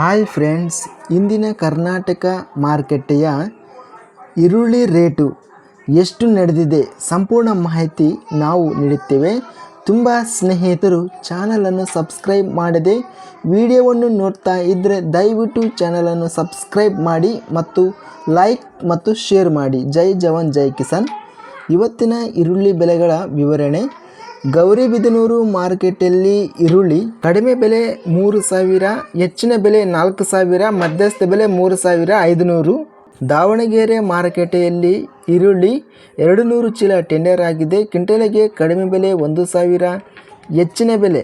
Hi friends, ಇಂದಿನ ಕರ್ನಾಟಕ ಮಾರುಕಟ್ಟೆಯ ಈರುಳ್ಳಿ ರೇಟು ಎಷ್ಟು ನಡೆದಿದೆ ಸಂಪೂರ್ಣ ಮಾಹಿತಿ ನಾವು ನೀಡುತ್ತೇವೆ. ತುಂಬ ಸ್ನೇಹಿತರು ಚಾನಲನ್ನು ಸಬ್ಸ್ಕ್ರೈಬ್ ಮಾಡದೆ ವಿಡಿಯೋವನ್ನು ನೋಡ್ತಾ ಇದ್ದರೆ ದಯವಿಟ್ಟು ಚಾನಲನ್ನು ಸಬ್ಸ್ಕ್ರೈಬ್ ಮಾಡಿ ಮತ್ತು ಲೈಕ್ ಮತ್ತು ಶೇರ್ ಮಾಡಿ. ಜೈ ಜವಾನ್, ಜೈ ಕಿಸಾನ್. ಇವತ್ತಿನ ಈರುಳ್ಳಿ ಬೆಲೆಗಳ ವಿವರಣೆ. ಗೌರಿಬಿದನೂರು ಮಾರ್ಕೆಟಲ್ಲಿ ಈರುಳ್ಳಿ, ಕಡಿಮೆ ಬೆಲೆ ಮೂರು ಸಾವಿರ, ಹೆಚ್ಚಿನ ಬೆಲೆ ನಾಲ್ಕು ಸಾವಿರ, ಮಧ್ಯಸ್ಥ ಬೆಲೆ ಮೂರು ಸಾವಿರ ಐದುನೂರು. ದಾವಣಗೆರೆ ಮಾರುಕಟ್ಟೆಯಲ್ಲಿ ಈರುಳ್ಳಿ ಎರಡು ನೂರು ಚೀಲ ಟೆಂಡರ್ ಆಗಿದೆ. ಕ್ವಿಂಟಲಿಗೆ ಕಡಿಮೆ ಬೆಲೆ ಒಂದು ಸಾವಿರ, ಹೆಚ್ಚಿನ ಬೆಲೆ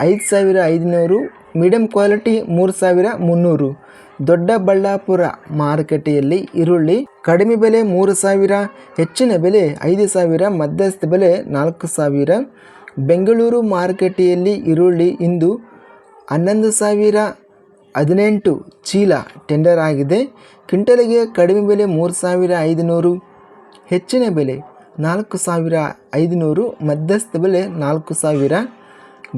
ಐದು ಸಾವಿರ ಐದುನೂರು. ಮೀಡಿಯಂ ಕ್ವಾಲಿಟಿ ಮೂರು ಸಾವಿರ ಮುನ್ನೂರು. ದೊಡ್ಡಬಳ್ಳಾಪುರ ಮಾರುಕಟ್ಟೆಯಲ್ಲಿ ಈರುಳ್ಳಿ ಕಡಿಮೆ ಬೆಲೆ ಮೂರು ಸಾವಿರ, ಹೆಚ್ಚಿನ ಬೆಲೆ ಐದು ಸಾವಿರ, ಮಧ್ಯಸ್ಥ ಬೆಲೆ ನಾಲ್ಕು ಸಾವಿರ. ಬೆಂಗಳೂರು ಮಾರುಕಟ್ಟೆಯಲ್ಲಿ ಈರುಳ್ಳಿ ಇಂದು ಹನ್ನೊಂದು ಸಾವಿರ ಹದಿನೆಂಟು ಚೀಲ ಟೆಂಡರ್ ಆಗಿದೆ. ಕ್ವಿಂಟಲಿಗೆ ಕಡಿಮೆ ಬೆಲೆ ಮೂರು ಸಾವಿರ ಐದುನೂರು, ಹೆಚ್ಚಿನ ಬೆಲೆ ನಾಲ್ಕು ಸಾವಿರ ಐದುನೂರು, ಮಧ್ಯಸ್ಥ ಬೆಲೆ ನಾಲ್ಕು ಸಾವಿರ.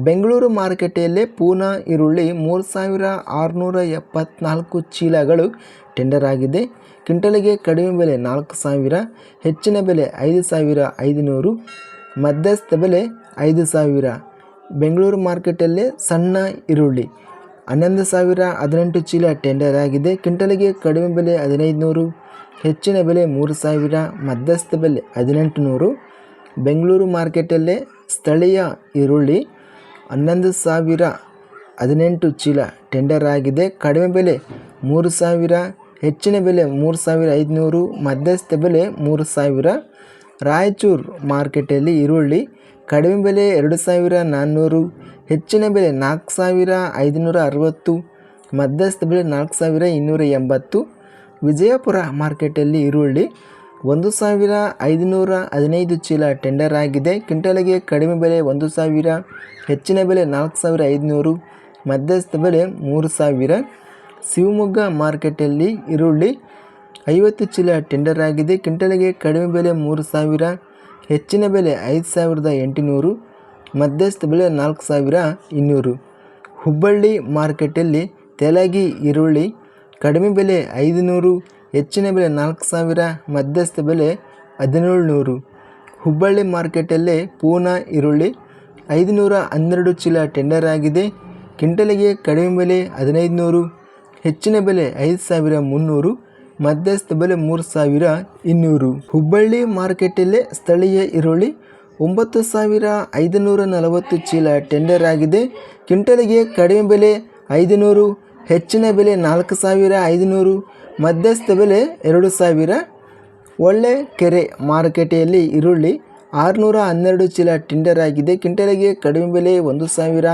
ಬೆಂಗಳೂರು ಮಾರುಕಟ್ಟೆಯಲ್ಲೇ ಪೂನಾ ಈರುಳ್ಳಿ ಮೂರು ಸಾವಿರ ಆರುನೂರ ಎಪ್ಪತ್ನಾಲ್ಕು ಚೀಲಗಳು ಟೆಂಡರ್ ಆಗಿದೆ. ಕ್ವಿಂಟಲಿಗೆ ಕಡಿಮೆ ಬೆಲೆ ನಾಲ್ಕು ಸಾವಿರ, ಹೆಚ್ಚಿನ ಬೆಲೆ ಐದು ಸಾವಿರ ಐದುನೂರು, ಮಧ್ಯಸ್ಥ ಬೆಲೆ ಐದು ಸಾವಿರ. ಬೆಂಗಳೂರು ಮಾರ್ಕೆಟಲ್ಲೇ ಸಣ್ಣ ಈರುಳ್ಳಿ ಹನ್ನೊಂದು ಸಾವಿರ ಹದಿನೆಂಟು ಚೀಲ ಟೆಂಡರ್ ಆಗಿದೆ. ಕ್ವಿಂಟಲಿಗೆ ಕಡಿಮೆ ಬೆಲೆ ಹದಿನೈದು ನೂರು ಹೆಚ್ಚಿನ ಬೆಲೆ ಮೂರು ಸಾವಿರ, ಮಧ್ಯಸ್ಥ ಬೆಲೆ ಹದಿನೆಂಟು ನೂರು ಬೆಂಗಳೂರು ಮಾರ್ಕೆಟಲ್ಲೇ ಸ್ಥಳೀಯ ಈರುಳ್ಳಿ ಹನ್ನೊಂದು ಸಾವಿರ ಹದಿನೆಂಟು ಚೀಲ ಟೆಂಡರ್ ಆಗಿದೆ. ಕಡಿಮೆ ಬೆಲೆ ಮೂರು ಸಾವಿರ, ಹೆಚ್ಚಿನ ಬೆಲೆ ಮೂರು ಸಾವಿರ ಐದುನೂರು, ಮಧ್ಯಸ್ಥ ಬೆಲೆ ಮೂರು ಸಾವಿರ. ರಾಯಚೂರು ಮಾರ್ಕೆಟಲ್ಲಿ ಈರುಳ್ಳಿ ಕಡಿಮೆ ಬೆಲೆ ಎರಡು ಸಾವಿರ ನಾನ್ನೂರು, ಹೆಚ್ಚಿನ ಬೆಲೆ ನಾಲ್ಕು ಸಾವಿರ ಐದುನೂರ ಅರವತ್ತು, ಮಧ್ಯಸ್ಥ ಬೆಲೆ ನಾಲ್ಕು ಸಾವಿರ ಇನ್ನೂರ ಎಂಬತ್ತು. ವಿಜಯಪುರ ಮಾರ್ಕೆಟಲ್ಲಿ ಈರುಳ್ಳಿ ಒಂದು ಸಾವಿರ ಐದುನೂರ ಹದಿನೈದು ಚೀಲ ಟೆಂಡರ್ ಆಗಿದೆ. ಕ್ವಿಂಟಲಿಗೆ ಕಡಿಮೆ ಬೆಲೆ ಒಂದು ಸಾವಿರ, ಹೆಚ್ಚಿನ ಬೆಲೆ ನಾಲ್ಕು ಸಾವಿರ ಐದುನೂರು, ಮಧ್ಯಸ್ಥ ಬೆಲೆ ಮೂರು ಸಾವಿರ. ಶಿವಮೊಗ್ಗ ಮಾರ್ಕೆಟಲ್ಲಿ ಈರುಳ್ಳಿ ಐವತ್ತು ಚೀಲ ಟೆಂಡರ್ ಆಗಿದೆ. ಕ್ವಿಂಟಲಿಗೆ ಕಡಿಮೆ ಬೆಲೆ ಮೂರು ಸಾವಿರ, ಹೆಚ್ಚಿನ ಬೆಲೆ ಐದು ಸಾವಿರದ ಎಂಟುನೂರು, ಮಧ್ಯಸ್ಥ ಬೆಲೆ ನಾಲ್ಕು ಸಾವಿರ ಇನ್ನೂರು. ಹುಬ್ಬಳ್ಳಿ ಮಾರ್ಕೆಟಲ್ಲಿ ತೆಲಗಿ ಈರುಳ್ಳಿ ಕಡಿಮೆ ಬೆಲೆ ಐದುನೂರು ಹೆಚ್ಚಿನ ಬೆಲೆ ನಾಲ್ಕು ಸಾವಿರ, ಮಧ್ಯಸ್ಥ ಬೆಲೆ ಹದಿನೇಳು ನೂರು. ಹುಬ್ಬಳ್ಳಿ ಮಾರ್ಕೆಟಲ್ಲೇ ಪೂನಾ ಈರುಳ್ಳಿ ಐದುನೂರ ಹನ್ನೆರಡು ಚೀಲ ಟೆಂಡರ್ ಆಗಿದೆ. ಕ್ವಿಂಟಲಿಗೆ ಕಡಿಮೆ ಬೆಲೆ ಹದಿನೈದು ನೂರು ಹೆಚ್ಚಿನ ಬೆಲೆ ಐದು ಸಾವಿರ ಮುನ್ನೂರು, ಮಧ್ಯಸ್ಥ ಬೆಲೆ ಮೂರು ಸಾವಿರ ಇನ್ನೂರು. ಹುಬ್ಬಳ್ಳಿ ಮಾರ್ಕೆಟಲ್ಲೇ ಸ್ಥಳೀಯ ಈರುಳ್ಳಿ ಒಂಬತ್ತು ಸಾವಿರ ಐದುನೂರ ನಲವತ್ತು ಚೀಲ ಟೆಂಡರ್ ಆಗಿದೆ. ಕ್ವಿಂಟಲಿಗೆ ಕಡಿಮೆ ಬೆಲೆ ಐದುನೂರು, ಹೆಚ್ಚಿನ ಬೆಲೆ ನಾಲ್ಕು ಸಾವಿರ ಐದುನೂರು ಮಧ್ಯಸ್ಥ ಬೆಲೆ ಎರಡು ಸಾವಿರ. ಒಳ್ಳೆ ಕೆರೆ ಮಾರುಕಟ್ಟೆಯಲ್ಲಿ ಈರುಳ್ಳಿ ಆರುನೂರ ಹನ್ನೆರಡು ಚೀಲ ಟಿಂಡರ್ ಆಗಿದೆ. ಕ್ವಿಂಟಲಿಗೆ ಕಡಿಮೆ ಬೆಲೆ ಒಂದು ಸಾವಿರ,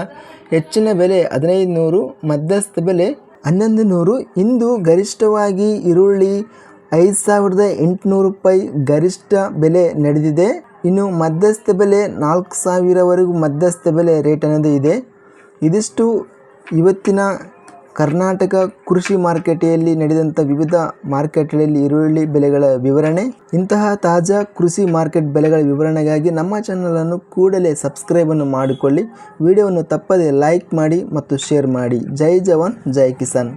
ಹೆಚ್ಚಿನ ಬೆಲೆ ಹದಿನೈದು ನೂರು ಮಧ್ಯಸ್ಥ ಬೆಲೆ ಹನ್ನೊಂದು ನೂರು ಇಂದು ಗರಿಷ್ಠವಾಗಿ ಈರುಳ್ಳಿ ಐದು ಸಾವಿರದ ಎಂಟುನೂರು ರೂಪಾಯಿ ಗರಿಷ್ಠ ಬೆಲೆ ನಡೆದಿದೆ. ಇನ್ನು ಮಧ್ಯಸ್ಥ ಬೆಲೆ ನಾಲ್ಕು ಸಾವಿರವರೆಗೂ ಮಧ್ಯಸ್ಥ ಬೆಲೆ ರೇಟ್ ಅನ್ನೋದು ಇದೆ. ಇದಿಷ್ಟು ಇವತ್ತಿನ ಕರ್ನಾಟಕ ಕೃಷಿ ಮಾರುಕಟ್ಟೆಯಲ್ಲಿ ನಡೆದಂಥ ವಿವಿಧ ಮಾರುಕಟ್ಟೆಗಳಲ್ಲಿ ಈರುಳ್ಳಿ ಬೆಲೆಗಳ ವಿವರಣೆ, ಇಂತಹ ತಾಜಾ ಕೃಷಿ ಮಾರ್ಕೆಟ್ ಬೆಲೆಗಳ ವಿವರಣೆಗಾಗಿ ನಮ್ಮ ಚಾನಲನ್ನು ಕೂಡಲೇ ಸಬ್ಸ್ಕ್ರೈಬನ್ನು ಮಾಡಿಕೊಳ್ಳಿ. ವಿಡಿಯೋವನ್ನು ತಪ್ಪದೇ ಲೈಕ್ ಮಾಡಿ ಮತ್ತು ಶೇರ್ ಮಾಡಿ. ಜೈ ಜವಾನ್, ಜೈ ಕಿಸಾನ್.